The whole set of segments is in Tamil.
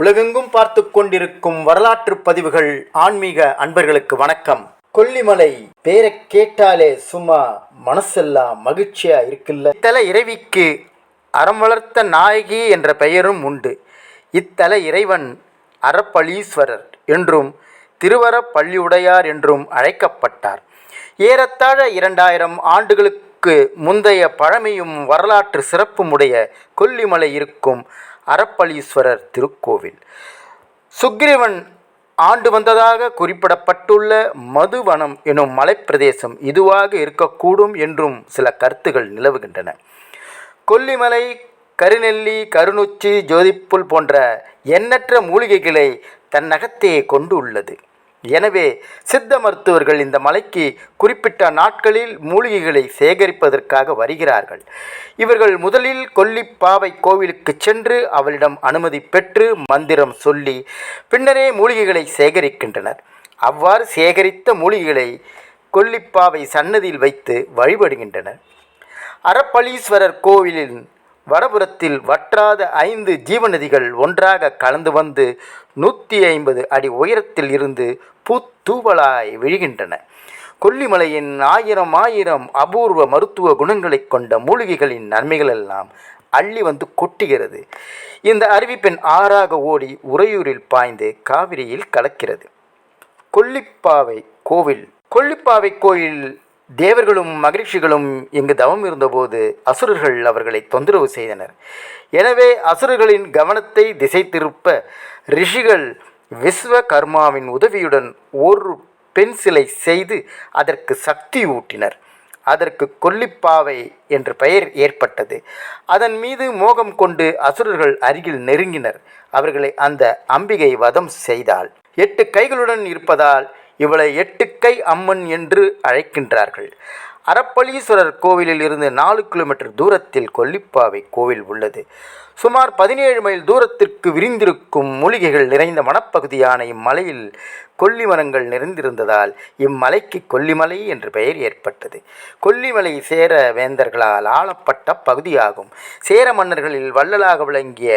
உலகெங்கும் பார்த்து கொண்டிருக்கும் வரலாற்று பதிவுகள் ஆன்மீக அன்பர்களுக்கு வணக்கம். கொல்லிமலை பேரை கேட்டாலே சும்மா மனசெல்லாம் மகிழ்ச்சியா இருக்குல்ல? இத்தல இறைவிக்கு அறம் வளர்த்த நாயகி என்ற பெயரும் உண்டு. இத்தல இறைவன் அறப்பளீஸ்வரர் என்றும் திருவரப்பள்ளியுடையார் என்றும் அழைக்கப்பட்டார். ஏறத்தாழ இரண்டாயிரம் ஆண்டுகளுக்கு முந்தைய பழமையும் வரலாற்று சிறப்புமுடைய கொல்லிமலை இருக்கும் அறப்பளீஸ்வரர் திருக்கோவில். சுக்கிரீவன் ஆண்டு வந்ததாக குறிப்பிடப்பட்டுள்ள மதுவனம் எனும் மலைப்பிரதேசம் இதுவாக இருக்கக்கூடும் என்றும் சில கருத்துகள் நிலவுகின்றன. கொல்லிமலை கருநெல்லி கருநொச்சி ஜோதிப்புல் போன்ற எண்ணற்ற மூலிகைகளை தன்னகத்தே கொண்டு உள்ளது எனவே சித்த மருத்துவர்கள் இந்த மலைக்கு குறிப்பிட்ட நாட்களில் மூலிகைகளை சேகரிப்பதற்காக வருகிறார்கள். இவர்கள் முதலில் கொல்லிப்பாவை கோவிலுக்கு சென்று அவளிடம் அனுமதி பெற்று மந்திரம் சொல்லி பின்னரே மூலிகைகளை சேகரிக்கின்றனர். அவ்வாறு சேகரித்த மூலிகைகளை கொல்லிப்பாவை சன்னதியில் வைத்து வழிபடுகின்றனர். அறப்பளீஸ்வரர் கோவிலின் வடபுறத்தில் வற்றாத ஐந்து ஜீவநதிகள் ஒன்றாக கலந்து வந்து நூற்றி ஐம்பது அடி உயரத்தில் இருந்து பூத்தூவலாய் விழுகின்றன. கொல்லிமலையின் ஆயிரம் ஆயிரம் அபூர்வ மருத்துவ குணங்களைக் கொண்ட மூலிகைகளின் நன்மைகளெல்லாம் அள்ளி வந்து கொட்டுகிறது. இந்த அருவிப்பெண் ஆறாக ஓடி உறையூரில் பாய்ந்து காவிரியில் கலக்கிறது. கொல்லிப்பாவை கோவில் கொல்லிப்பாவை கோயில் தேவர்களும் மகிழ்ச்சிகளும் இங்கு தவம் இருந்தபோது அசுரர்கள் அவர்களை தொந்தரவு செய்தனர். எனவே அசுரர்களின் கவனத்தை திசை திருப்ப ரிஷிகள் விஸ்வகர்மாவின் உதவியுடன் ஒரு பெண் சிலை செய்து அதற்கு சக்தி ஊட்டினர். அதற்கு கொல்லிப்பாவை என்று பெயர் ஏற்பட்டது. அதன் மீது மோகம் கொண்டு அசுரர்கள் அருகில் நெருங்கினர். அவர்களை அந்த அம்பிகை வதம் செய்தாள். எட்டு கைகளுடன் இருப்பதால் இவளை எட்டுக்கை அம்மன் என்று அழைக்கின்றார்கள். அறப்பளீஸ்வரர் கோவிலில் இருந்து நாலு கிலோமீட்டர் தூரத்தில் கொல்லிப்பாவை கோவில் உள்ளது. சுமார் பதினேழு மைல் தூரத்திற்கு விரிந்திருக்கும் மூலிகைகள் நிறைந்த வனப்பகுதியான இம்மலையில் கொல்லி மரங்கள் நிறைந்திருந்ததால் இம்மலைக்கு கொல்லிமலை என்று பெயர் ஏற்பட்டது. கொல்லிமலை சேர வேந்தர்களால் ஆளப்பட்ட பகுதியாகும். சேர மன்னர்களில் வள்ளலாக விளங்கிய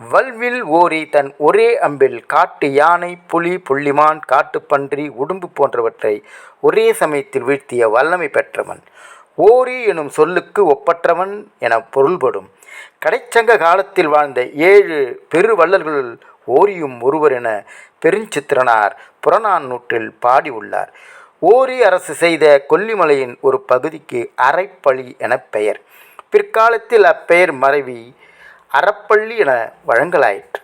வல்வில் ஓரி தன் ஒரே அம்பில் காட்டு யானை புலி புள்ளிமான் காட்டுப்பன்றி உடும்பு போன்றவற்றை ஒரே சமயத்தில் வீழ்த்திய வல்லமை பெற்றவன். ஓரி எனும் சொல்லுக்கு ஒப்பற்றவன் என பொருள்படும். கடைச்சங்க காலத்தில் வாழ்ந்த ஏழு பெருவள்ளல்களுள் ஓரியும் ஒருவர் என பெருஞ்சித்திரனார் புறநானூற்றில் பாடியுள்ளார். ஓரி அரசு செய்த கொல்லிமலையின் ஒரு பகுதிக்கு அரைப்பழி என பெயர். பிற்காலத்தில் அப்பெயர் மறைவி அறப்பள்ளி என வழங்கலாயிற்று.